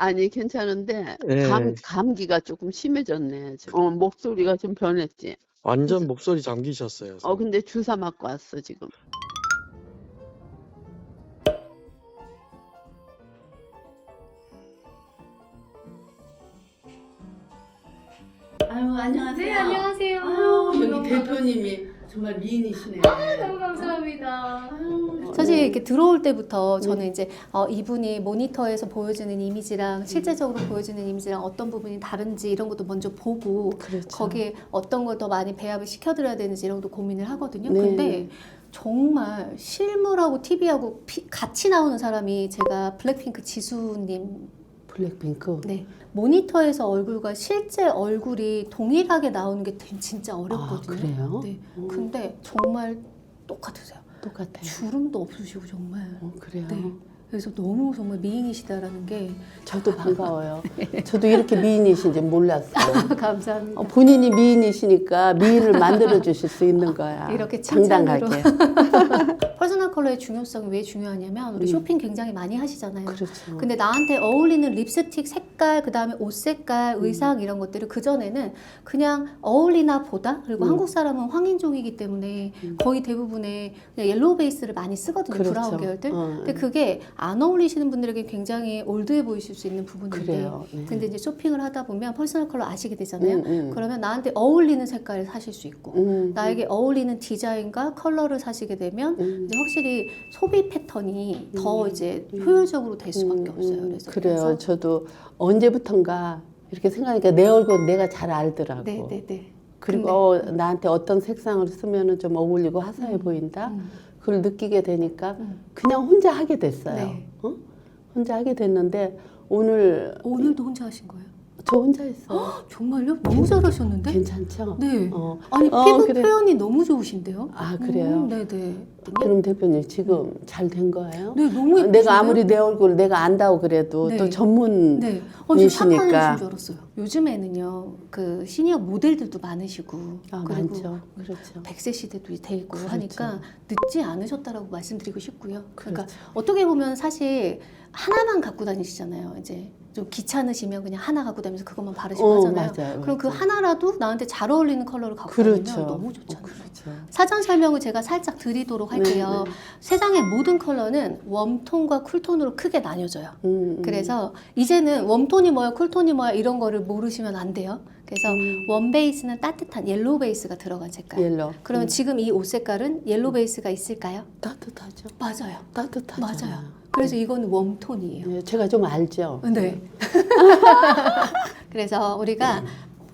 아니 괜찮은데 예. 감, 감기가 조금 심해졌네. 어, 목소리가 좀 변했지. 완전 목소리 잠기셨어요. 어 근데 주사 맞고 왔어 지금. 아유 안녕하세요. 네, 안녕하세요. 아유 여기 대표님이 정말 미인이시네요. 너무 감사합니다. 아유, 사실 네. 이렇게 들어올 때부터 저는 이제 어, 이분이 모니터에서 보여주는 이미지랑 실제적으로 보여주는 이미지랑 어떤 부분이 다른지 이런 것도 먼저 보고 그렇죠. 거기에 어떤 걸 더 많이 배합을 시켜드려야 되는지 이런 것도 고민을 하거든요. 네. 근데 정말 실물하고 TV하고 같이 나오는 사람이 제가 블랙핑크 지수님 블랙핑크. 네 모니터에서 얼굴과 실제 얼굴이 동일하게 나오는 게 진짜 아 어렵거든요. 그래요? 네. 음, 근데 정말 똑같으세요. 똑같아요. 주름도 없으시고 정말. 어, 그래요. 네. 그래서 너무 정말 미인이시다라는 게 저도 반가워요. 저도 이렇게 미인이신지 몰랐어요. 감사합니다. 어, 본인이 미인이시니까 미인을 만들어 주실 수 있는 거야. 이렇게 당당하게. 퍼스널 컬러의 중요성이 왜 중요하냐면 우리 음. 쇼핑 굉장히 많이 하시잖아요. 그렇죠. 근데 나한테 어울리는 립스틱 색깔, 그 다음에 옷 색깔, 음. 의상 이런 것들을 그 전에는 그냥 어울리나 보다. 그리고 음. 한국 사람은 황인종이기 때문에 음. 거의 대부분의 그냥 옐로우 베이스를 많이 쓰거든요. 그렇죠. 브라운 계열들. 어, 근데 그게 안 어울리시는 분들에게 굉장히 올드해 보이실 수 있는 부분인데. 네. 근데 이제 쇼핑을 하다 보면 퍼스널 컬러 아시게 되잖아요. 음, 음. 그러면 나한테 어울리는 색깔을 사실 수 있고 음, 나에게 어울리는 디자인과 컬러를 사시게 되면 음. 확실히 소비 패턴이 더 음. 이제 음. 효율적으로 될 수밖에 음, 없어요. 음, 그래서 그래요. 그래서 저도 언제부턴가 이렇게 생각하니까 내 얼굴 내가 잘 알더라고. 네, 네, 네. 그리고 어, 나한테 어떤 색상을 쓰면은 좀 어울리고 화사해 음. 보인다. 음. 그걸 느끼게 되니까 음. 그냥 혼자 하게 됐어요. 네. 어? 혼자 하게 됐는데 오늘 오늘도 혼자 하신 거예요? 저 혼자 했어. 정말요? 너무 잘하셨는데? 괜찮죠? 네. 어. 아니 어, 피부 그래. 표현이 너무 좋으신데요? 아 그래요? 음, 네, 네. 그럼 대표님 지금 잘 된 거예요? 네, 너무 예쁘신데요? 내가 아무리 내 얼굴 내가 안다고 그래도 네. 또 전문 네. 어, 저 이시니까. 샤파는 줄 알았어요. 요즘에는요, 그 시니어 모델들도 많으시고, 아, 그리고 많죠. 그렇죠. 100세 시대도 돼 있고 그렇죠. 하니까 늦지 않으셨다라고 말씀드리고 싶고요. 그러니까 그렇죠. 어떻게 보면 사실 하나만 갖고 다니시잖아요. 이제 좀 귀찮으시면 그냥 하나 갖고 다니면서 그것만 바르시고 어, 하잖아요. 맞아요. 그럼 그. 하나라도 나한테 잘 어울리는 컬러를 갖고 그렇죠. 다니면 너무 어, 좋잖아요. 그렇죠. 사전 설명을 제가 살짝 드리도록 할게요. 네, 네. 세상의 모든 컬러는 웜톤과 쿨톤으로 크게 나뉘어져요. 음, 음. 그래서 이제는 웜톤이 뭐야, 쿨톤이 뭐야 이런 거를 모르시면 안 돼요. 그래서 음. 웜 베이스는 따뜻한 옐로우 베이스가 들어간 색깔. 옐로. 그러면 음. 지금 이 옷 색깔은 옐로우 베이스가 있을까요? 따뜻하죠. 맞아요. 따뜻하죠. 맞아요. 그래서 이거는 웜톤이에요. 네, 제가 좀 알죠. 네. 그래서 우리가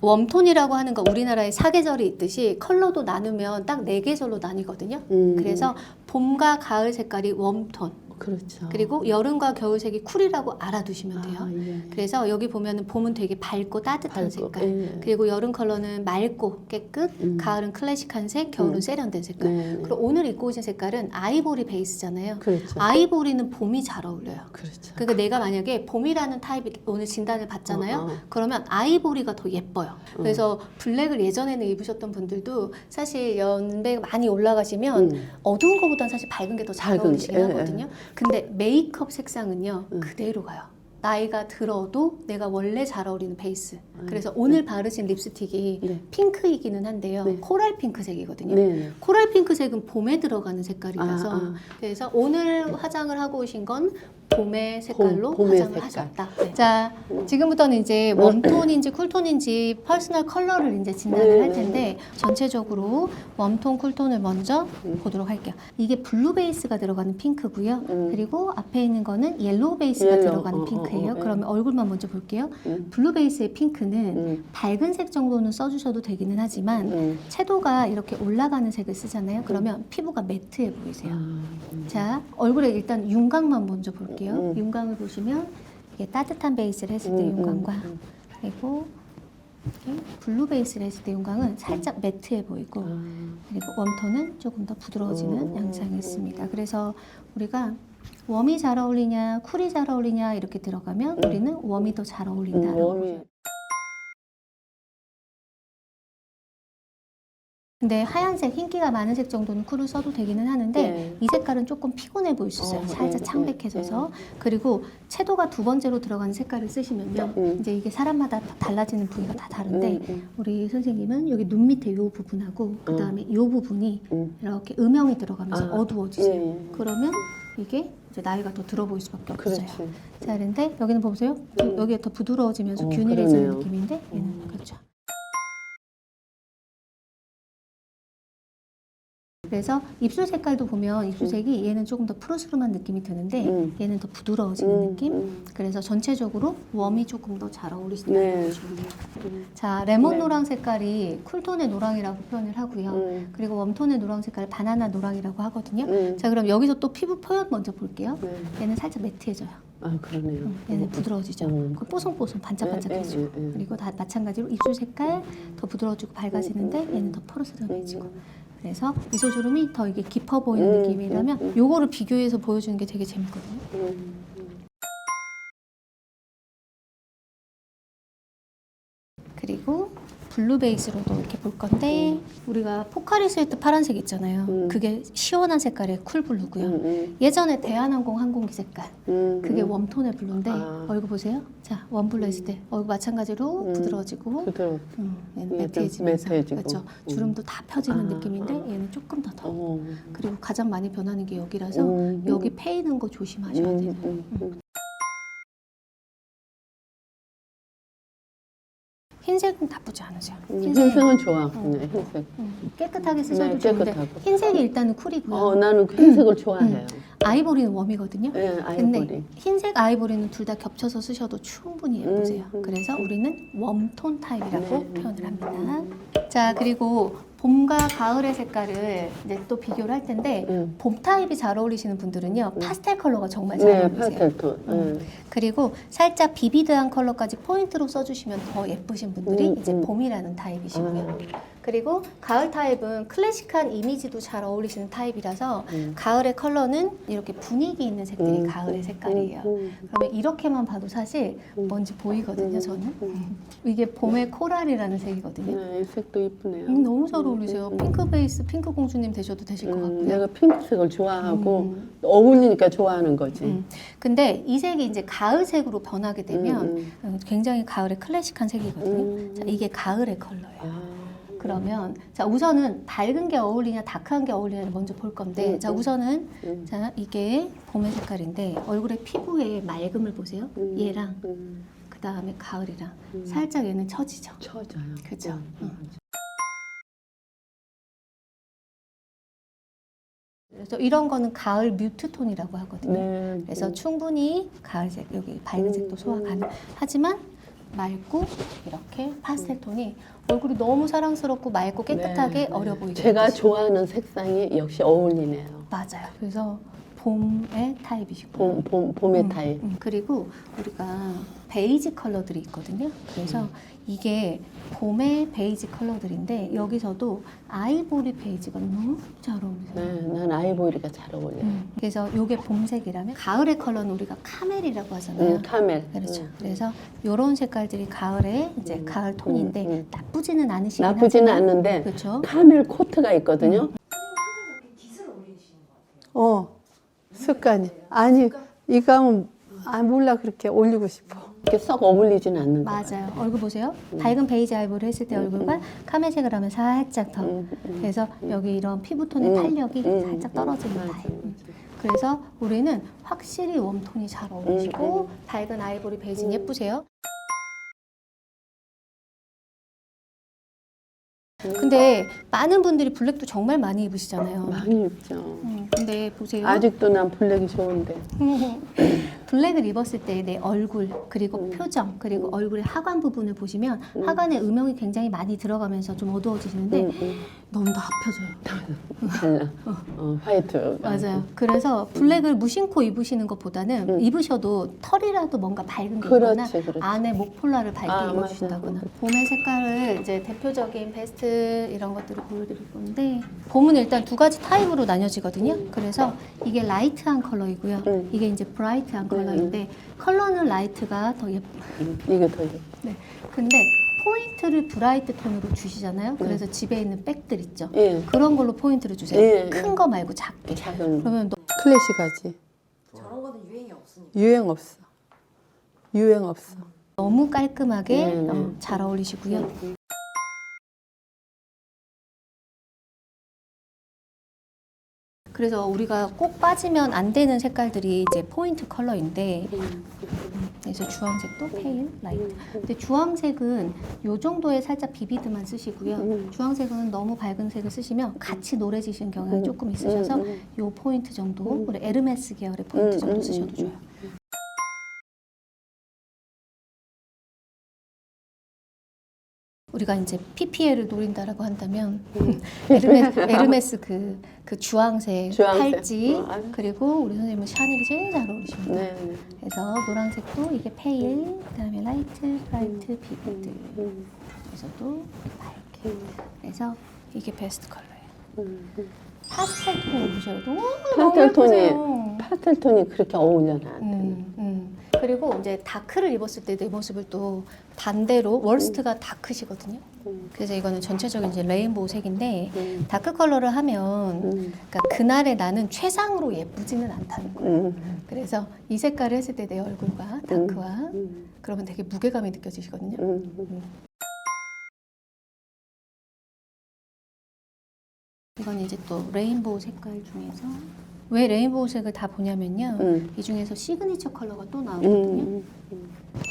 웜톤이라고 하는 거 우리나라에 사계절이 있듯이 컬러도 나누면 딱 네 계절로 나뉘거든요. 음, 그래서 봄과 가을 색깔이 웜톤, 그렇죠. 그리고 여름과 겨울색이 쿨이라고 알아두시면 돼요. 아, 예. 그래서 여기 보면은 봄은 되게 밝고 따뜻한 밝고, 색깔. 예. 그리고 여름 컬러는 맑고 깨끗, 음. 가을은 클래식한 색, 겨울은 음. 세련된 색깔. 네, 네. 그리고 오늘 입고 오신 색깔은 아이보리 베이스잖아요. 그렇죠. 아이보리는 봄이 잘 어울려요. 그렇죠. 그러니까 내가 만약에 봄이라는 타입이 오늘 진단을 받잖아요. 어, 어. 그러면 아이보리가 더 예뻐요. 어. 그래서 블랙을 예전에는 입으셨던 분들도 사실 연배 많이 올라가시면 음. 어두운 것보다는 사실 밝은 게 더 잘 어울리시긴 게, 예, 하거든요. 근데 메이크업 색상은요 음. 그대로 가요. 나이가 들어도 내가 원래 잘 어울리는 베이스. 음. 그래서 오늘 바르신 립스틱이 네. 핑크이기는 한데요. 네. 코랄 핑크색이거든요. 네, 네. 코랄 핑크색은 봄에 들어가는 색깔이라서 아, 아. 그래서 오늘 화장을 하고 오신 건 봄의 색깔로 봄, 봄의 화장을 색깔. 하셨다. 네. 자, 지금부터는 이제 웜톤인지 쿨톤인지 퍼스널 컬러를 이제 진단을 할 텐데 전체적으로 웜톤, 쿨톤을 먼저 보도록 할게요. 이게 블루 베이스가 들어가는 핑크고요. 음. 그리고 앞에 있는 거는 옐로우 베이스가 옐로우. 들어가는 어, 어, 핑크예요. 어, 예. 그러면 얼굴만 먼저 볼게요. 음. 블루 베이스의 핑크는 음. 밝은 색 정도는 써주셔도 되기는 하지만 음. 채도가 이렇게 올라가는 색을 쓰잖아요. 그러면 피부가 매트해 보이세요. 아, 음. 자, 얼굴에 일단 윤곽만 먼저 볼게요. 음. 윤곽을 보시면 이게 따뜻한 베이스를 했을 때 음, 윤곽과 음, 그리고 이렇게 블루 베이스를 했을 때 윤곽은 살짝 매트해 보이고 음. 그리고 웜톤은 조금 더 부드러워지는 음, 양상이 있습니다. 그래서 우리가 웜이 잘 어울리냐, 쿨이 잘 어울리냐 이렇게 들어가면 음. 우리는 웜이 더 잘 어울린다. 음, 근데 하얀색, 흰기가 많은 색 정도는 쿨을 써도 되기는 하는데 네. 이 색깔은 조금 피곤해 보일 수 있어요. 어, 살짝 네, 창백해져서 그리고 채도가 두 번째로 들어가는 색깔을 쓰시면요. 음. 이제 이게 사람마다 다 달라지는 부위가 다 다른데 음, 음. 우리 선생님은 여기 눈 밑에 이 부분하고 그 다음에 이 부분이 음. 이렇게 음영이 들어가면서 아, 어두워지세요. 예, 예. 그러면 이게 이제 나이가 더 들어 보일 수밖에 없어요. 그렇지. 음. 자, 그런데 여기는 보세요. 여기가 더 부드러워지면서 어, 균일해지는 그러네요. 음. 느낌인데 얘는 그 그래서 입술 색깔도 보면 입술색이 얘는 조금 더 푸르스름한 느낌이 드는데 음. 얘는 더 부드러워지는 음, 느낌. 음. 그래서 전체적으로 웜이 조금 더 잘 어울리신다는 네. 거죠. 자, 레몬 네. 노랑 색깔이 쿨톤의 노랑이라고 표현을 하고요. 음. 그리고 웜톤의 노랑 색깔 바나나 노랑이라고 하거든요. 음. 자, 그럼 여기서 또 피부 표현 먼저 볼게요. 네. 얘는 살짝 매트해져요. 아 그러네요. 음, 얘는 부드러워지죠. 음. 그 뽀송뽀송 반짝반짝해지고. 예, 예, 예. 그리고 다 마찬가지로 입술 색깔 더 부드러워지고 밝아지는데 음, 음, 얘는 더 포르스름해지고. 음. 그래서 미소주름이 더 이게 깊어 보이는 음, 느낌이라면 음, 음. 요거를 비교해서 보여주는 게 되게 재밌거든요. 음. 블루 베이스로도 이렇게 볼 건데 우리가 포카리 스웨트 파란색 있잖아요. 음. 그게 시원한 색깔의 쿨 블루고요. 음, 음. 예전에 대한항공 항공기 색깔 음, 그게 음. 웜톤의 블루인데 아. 얼굴 보세요. 자, 웜블루 했을 때 얼굴 마찬가지로 음. 부드러워지고 부드러워. 음, 얘는 매트해지면서 매트해지고. 그렇죠. 음. 주름도 다 펴지는 아, 느낌인데 아. 얘는 조금 더 더. 어. 그리고 가장 많이 변하는 게 여기라서 음, 여기 음. 패이는 거 조심하셔야 음, 돼요. 음, 음. 흰색은 나쁘지 않으세요. 음, 흰색 흰색은 좋아. 네, 흰색. 음, 깨끗하게 쓰셔도 네, 좋은데 깨끗하고. 흰색이 일단은 쿨이고요. 어, 나는 그 흰색을 좋아해요. 아이보리는 웜이거든요. 예, 근데 아이보리. 흰색 아이보리는 둘 다 겹쳐서 쓰셔도 충분히 예쁘세요. 음, 음. 그래서 우리는 웜톤 타입이라고 네. 표현을 합니다. 자, 그리고 봄과 가을의 색깔을 이제 또 비교를 할 텐데 음. 봄 타입이 잘 어울리시는 분들은요. 파스텔 컬러가 정말 잘 네, 어울리세요. 파스텔 톤. 음. 예. 그리고 살짝 비비드한 컬러까지 포인트로 써주시면 더 예쁘신 분들이 음, 이제 음. 봄이라는 타입이시고요. 아, 그리고 가을 타입은 클래식한 이미지도 잘 어울리시는 타입이라서 음. 가을의 컬러는 이렇게 분위기 있는 색들이 음, 가을의 음, 색깔이에요. 음, 그러면 이렇게만 봐도 사실 음. 뭔지 보이거든요, 음, 저는. 음. 이게 봄의 코랄이라는 색이거든요. 네, 이 색도 이쁘네요. 음, 너무 잘 어울리세요. 음, 핑크 베이스, 핑크 공주님 되셔도 되실 것 음, 같고요. 내가 핑크색을 좋아하고 음. 어울리니까 좋아하는 거지. 음. 근데 이 색이 이제 가을색으로 변하게 되면 음, 어, 굉장히 가을의 클래식한 색이거든요. 음. 자, 이게 가을의 컬러예요. 아, 그러면 자 우선은 밝은 게 어울리냐 다크한 게 어울리냐를 먼저 볼 건데 음, 자 음. 우선은 음, 자 이게 봄의 색깔인데 얼굴의 피부의 맑음을 보세요. 음, 얘랑 음, 그 다음에 가을이랑 음. 살짝 얘는 처지죠. 처져요. 그죠? 음, 음. 그래서 이런 거는 가을 뮤트 톤이라고 하거든요. 네. 그래서 음. 충분히 가을색 여기 밝은 음, 색도 소화 음. 가능. 하지만 맑고 이렇게 파스텔 톤이 얼굴이 너무 사랑스럽고 맑고 깨끗하게 네, 네. 어려 보이게 제가 해주시고. 좋아하는 색상이 역시 어울리네요. 맞아요. 그래서 봄의 타입이시고 봄, 봄, 봄의 음, 타입. 음. 그리고 우리가 베이지 컬러들이 있거든요. 그래서 음. 이게 봄의 베이지 컬러들인데 여기서도 아이보리 베이지가 너무 잘 어울리세요. 네, 난 아이보리가 잘 어울려요. 음, 그래서 이게 봄색이라면 가을의 컬러는 우리가 카멜이라고 하잖아요. 음, 카멜. 그렇죠. 음. 그래서 이런 색깔들이 가을의 이제 음, 가을 톤인데 음, 음. 나쁘지는 않으시긴 나쁘지는 하지만 않는데 그렇죠. 카멜 코트가 있거든요. 어, 습관이. 아니, 이거 하면, 아, 몰라, 그렇게 올리고 싶어. 이렇게 썩 어울리지는 않는 거 맞아요. 얼굴 보세요. 밝은 베이지 아이보리 했을 때 얼굴과 카멜색을 하면 살짝 더. 음, 음. 그래서 여기 이런 피부톤의 음, 탄력이 음, 살짝 음, 떨어지는 맞아요. 타입. 음. 그래서 우리는 확실히 웜톤이 잘 어울리시고 음, 밝은 아이보리 베이지는 예쁘세요. 근데 많은 분들이 블랙도 정말 많이 입으시잖아요. 많이 입죠. 음, 근데 보세요. 아직도 난 블랙이 좋은데. 블랙을 입었을 때 내 얼굴 그리고 음. 표정 그리고 얼굴의 하관 부분을 보시면 하관에 음영이 굉장히 많이 들어가면서 좀 어두워지시는데 음, 음. 너무 다 합혀져요. 어, 화이트. 맞아요. 그래서 블랙을 무심코 입으시는 것보다는 음. 입으셔도 털이라도 뭔가 밝은 게 그렇지, 있거나 그렇지. 안에 목폴라를 밝게 아, 입어주신다거나 맞아요. 봄의 색깔을 이제 대표적인 베스트 이런 것들을 보여드릴 건데 봄은 일단 두 가지 타입으로 나뉘어지거든요. 그래서 이게 라이트한 컬러이고요. 음. 이게 이제 브라이트한 음, 컬러인데 컬러는 라이트가 더 예뻐. 음, 이게 더 예뻐. 네. 근데 포인트를 브라이트 톤으로 주시잖아요. 그래서 집에 있는 백들 있죠. 예. 그런 걸로 포인트를 주세요. 예, 예. 큰 거 말고 작게. 작은 거. 그러면 너 클래식하지. 저런 거는 유행이 없으니까. 유행 없어. 유행 없어. 너무 깔끔하게 네, 네. 어, 잘 어울리시고요. 그래서 우리가 꼭 빠지면 안 되는 색깔들이 이제 포인트 컬러인데 그래서 주황색도 페일, 라이트. 근데 주황색은 요 정도의 살짝 비비드만 쓰시고요. 주황색은 너무 밝은 색을 쓰시면 같이 노래지시는 경향이 조금 있으셔서 요 포인트 정도, 우리 에르메스 계열의 포인트 정도 쓰셔도 좋아요. 우리가 이제 PPL을 노린다라고 한다면 에르메스, 에르메스 그, 그 주황색, 주황색. 팔찌 어, 아유. 그리고 우리 선생님은 샤넬이 제일 잘 어울리십니다. 네. 네. 그래서 노란색도 이게 페일, 그다음에 라이트, 라이트, 비비드. 음, 여기서도 밝게. 그래서 이게 베스트 컬러예요. 음, 음. 파스텔 톤 보셔요. 너무 너무 파스텔 톤이 예쁘세요. 파스텔 톤이 그렇게 어울려 나한테. 음, 음. 그리고 이제 다크를 입었을 때 내 모습을 또 반대로 월스트가 다크시거든요. 음. 그래서 이거는 전체적인 이제 레인보우 색인데 음. 다크 컬러를 하면 음. 그러니까 그날의 나는 최상으로 예쁘지는 않다는 거예요. 음. 그래서 이 색깔을 했을 때 내 얼굴과 다크와 음. 그러면 되게 무게감이 느껴지시거든요. 음. 이건 이제 또 레인보우 색깔 중에서 왜 레인보우 색을 다 보냐면요. 음. 이 중에서 시그니처 컬러가 또 음. 나오거든요. 음.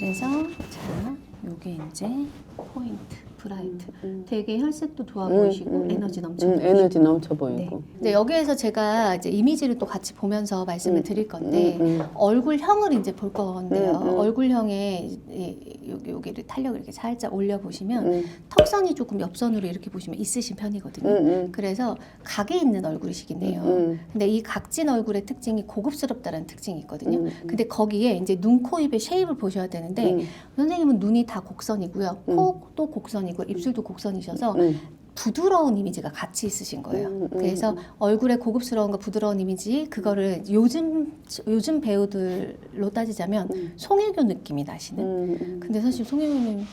그래서 자, 요게 이제 포인트, 브라이트. 음. 되게 혈색도 좋아 음, 보이시고 음. 에너지 넘쳐 음, 보이시고. 에너지 넘쳐 네. 보이고. 근데 여기에서 제가 이제 이미지를 또 같이 보면서 말씀을 음. 드릴 건데 음, 음. 얼굴형을 이제 볼 건데요. 음, 음. 얼굴형에 이- 여기 여기를 탄력을 이렇게 살짝 올려 보시면 음. 턱선이 조금 옆선으로 이렇게 보시면 있으신 편이거든요. 음, 음. 그래서 각이 있는 얼굴이시긴 해요. 음. 근데 이 각진 얼굴의 특징이 고급스럽다는 특징이 있거든요. 음, 근데 거기에 이제 눈, 코, 입의 쉐입을 보셔야 되는데 음. 선생님은 눈이 다 곡선이고요. 음. 코도 곡선이고 입술도 곡선이셔서 음. 부드러운 이미지가 같이 있으신 거예요. 음, 음, 그래서 얼굴의 고급스러움과 부드러운 이미지 그거를 요즘 요즘 배우들로 따지자면 음. 송혜교 느낌이 나시는. 음, 음. 근데 사실 송혜교님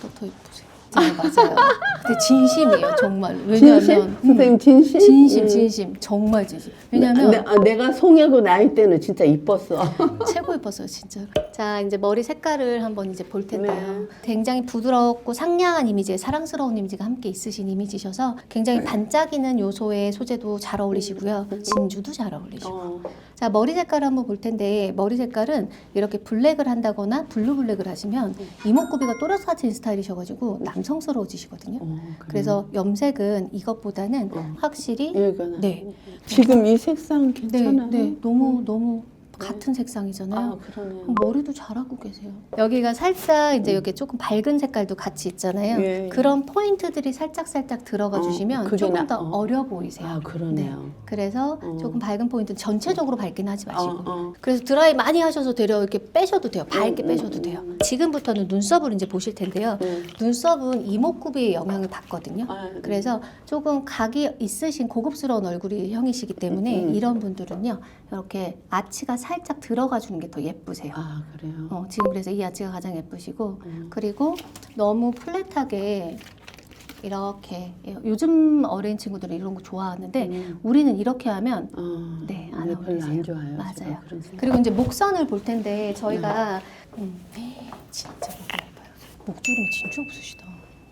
더 예쁘세요. 네, 맞아요. 근데 진심이에요, 정말. 왜냐하면 진심? 음, 선생님 진심? 진심, 음. 진심, 정말 진심. 왜냐하면 내, 아, 내가 송혜고 나이 때는 진짜 이뻤어. 최고 예뻤어요, 진짜로. 자, 이제 머리 색깔을 한번 이제 볼 텐데요. 네. 굉장히 부드럽고 상냥한 이미지에 사랑스러운 이미지가 함께 있으신 이미지셔서 굉장히 네. 반짝이는 요소의 소재도 잘 어울리시고요. 진주도 잘 어울리시고. 어. 자, 머리 색깔을 한번 볼 텐데 머리 색깔은 이렇게 블랙을 한다거나 블루 블랙을 하시면 이목구비가 또렷하신 스타일이셔가지고 남성스러워지시거든요. 어, 그래서 염색은 이것보다는 어. 확실히 네. 지금 이 색상 네, 괜찮아요? 네, 너무 너무 같은 색상이잖아요. 아, 그러네요. 머리도 잘하고 계세요. 여기가 살짝 이제 여기 조금 밝은 색깔도 같이 있잖아요. 예, 예. 그런 포인트들이 살짝 살짝 들어가 어, 주시면 그게 조금 나- 더 어. 어. 려 보이세요. 아, 그러네요. 그래서 어. 조금 밝은 포인트 전체적으로 밝긴 하지 마시고. 어, 어. 그래서 드라이 많이 하셔서 되려 이렇게 빼셔도 돼요. 밝게 음, 빼셔도 음, 돼요. 음. 지금부터는 눈썹을 이제 보실 텐데요. 음. 눈썹은 이목구비의 영향을 받거든요. 아, 그래서 조금 각이 있으신 고급스러운 얼굴이 형이시기 때문에 음. 이런 분들은요 이렇게 아치가 살짝 들어가 주는 게 더 예쁘세요. 아, 그래요. 어, 지금 그래서 이 아치가 가장 예쁘시고 음. 그리고 너무 플랫하게 이렇게 예, 요즘 어린 친구들은 이런 거 좋아하는데 음. 우리는 이렇게 하면 어, 네, 안 근데 별로 어울리세요. 안 좋아요. 맞아요. 그리고 이제 목선을 볼 텐데 저희가 네. 음, 진짜 목이 예뻐요. 목주름 진짜 없으시다.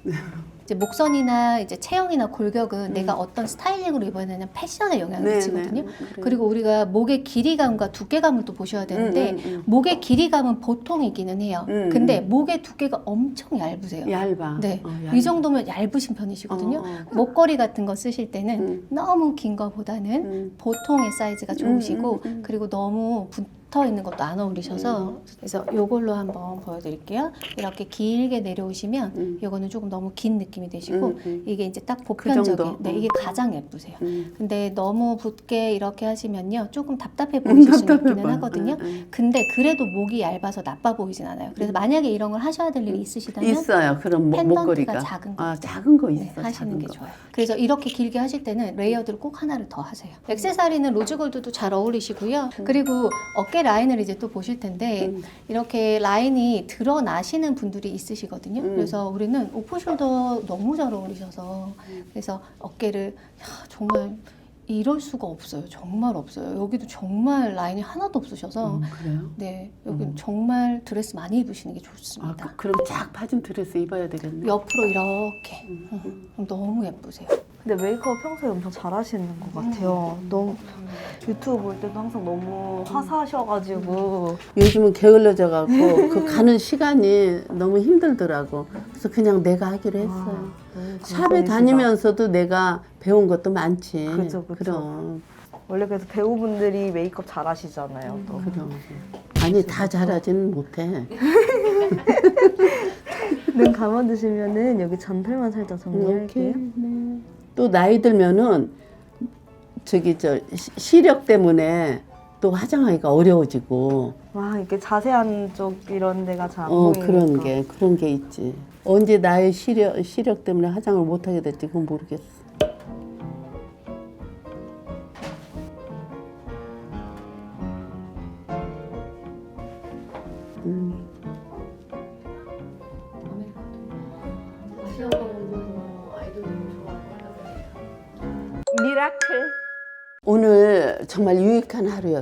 이제 목선이나 이제 체형이나 골격은 내가 어떤 스타일링으로 입어야 되냐 패션에 영향을 음. 네, 미치거든요. 네. 그래요. 그리고 우리가 목의 길이감과 두께감을 또 보셔야 되는데 음, 음, 음. 목의 길이감은 보통이기는 해요. 음, 근데 음. 목의 두께가 엄청 얇으세요. 얇아. 네, 어, 얇아. 이 정도면 얇으신 편이시거든요. 어, 어. 목걸이 같은 거 쓰실 때는 음. 너무 긴 거보다는 음. 보통의 사이즈가 좋으시고 음, 음, 음. 그리고 너무 붙어 있는 것도 안 어울리셔서 그래서 요걸로 한번 보여드릴게요. 이렇게 길게 내려오시면 음. 요거는 조금 너무 긴 느낌이 되시고 음, 음. 이게 이제 딱 정도? 보편적인 네 음. 이게 가장 예쁘세요. 음. 근데 너무 붓게 이렇게 하시면요 조금 답답해 보이실 수 답답해 있기는 보여. 하거든요. 음, 음. 근데 그래도 목이 얇아서 나빠 보이진 않아요. 그래서 만약에 이런 걸 하셔야 될 일이 있으시다면 있어요. 그런 목, 펜던트가 목걸이가. 작은 거 아. 작은 거 있어. 네, 하시는 작은 게 거. 좋아요. 그래서 이렇게 길게 하실 때는 레이어드를 꼭 하나를 더 하세요. 액세서리는 로즈골드도 잘 어울리시고요. 그리고 어깨 뒤에 라인을 이제 또 보실 텐데 음. 이렇게 라인이 드러나시는 분들이 있으시거든요. 음. 그래서 우리는 오프숄더 너무 잘 어울리셔서 그래서 어깨를 야, 정말 이럴 수가 없어요. 정말 없어요. 여기도 정말 라인이 하나도 없으셔서 음, 그래요? 네 여기 는 정말 드레스 많이 입으시는 게 아, 좋습니다. 그- 그럼 쫙 파진 드레스 입어야 되겠네. 옆으로 이렇게 음, 너무 예쁘세요. 근데 메이크업 평소에 엄청 잘하시는 것 같아요. 너무 유튜브 볼 때도 항상 너무 화사하셔가지고 요즘은 게을러져 갖고 그 가는 시간이 너무 힘들더라고. 그래서 그냥 내가 하기로 했어요. 너무 샵에. 다니면서도 내가 배운 것도 많지. 그죠, 그죠. 원래 그래서 배우분들이 메이크업 잘하시잖아요. 또. 그럼. 아니 다 잘하지는 못해. 눈 감아주시면은 여기 잔털만 살짝 정리할게요. 이렇게. 네. 또 나이 들면은 저기 저 시- 시력 때문에 또 화장하기가 어려워지고 와 이렇게 자세한 쪽 이런 데가 잘 안 어 보이니까. 그런 게 그런 게 있지. 언제 나의 시력 시력 때문에 화장을 못 하게 될지 그건 모르겠어.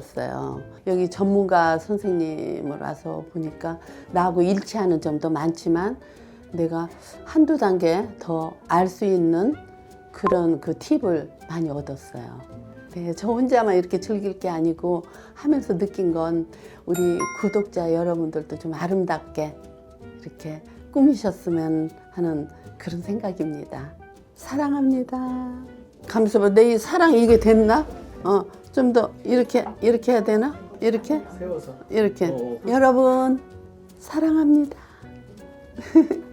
하루였어요. 여기 전문가 선생님을 와서 보니까 나하고 일치하는 점도 많지만 내가 한두 단계 더 알 수 있는 그런 그 팁을 많이 얻었어요. 네, 저 혼자만 이렇게 즐길 게 아니고 하면서 느낀 건 우리 구독자 여러분들도 좀 아름답게 이렇게 꾸미셨으면 하는 그런 생각입니다. 사랑합니다. 감사합니다. 내이 사랑 이게 됐나? 어, 좀 더 이렇게 이렇게 해야 되나? 이렇게 세워서. 이렇게 어. 여러분 사랑합니다.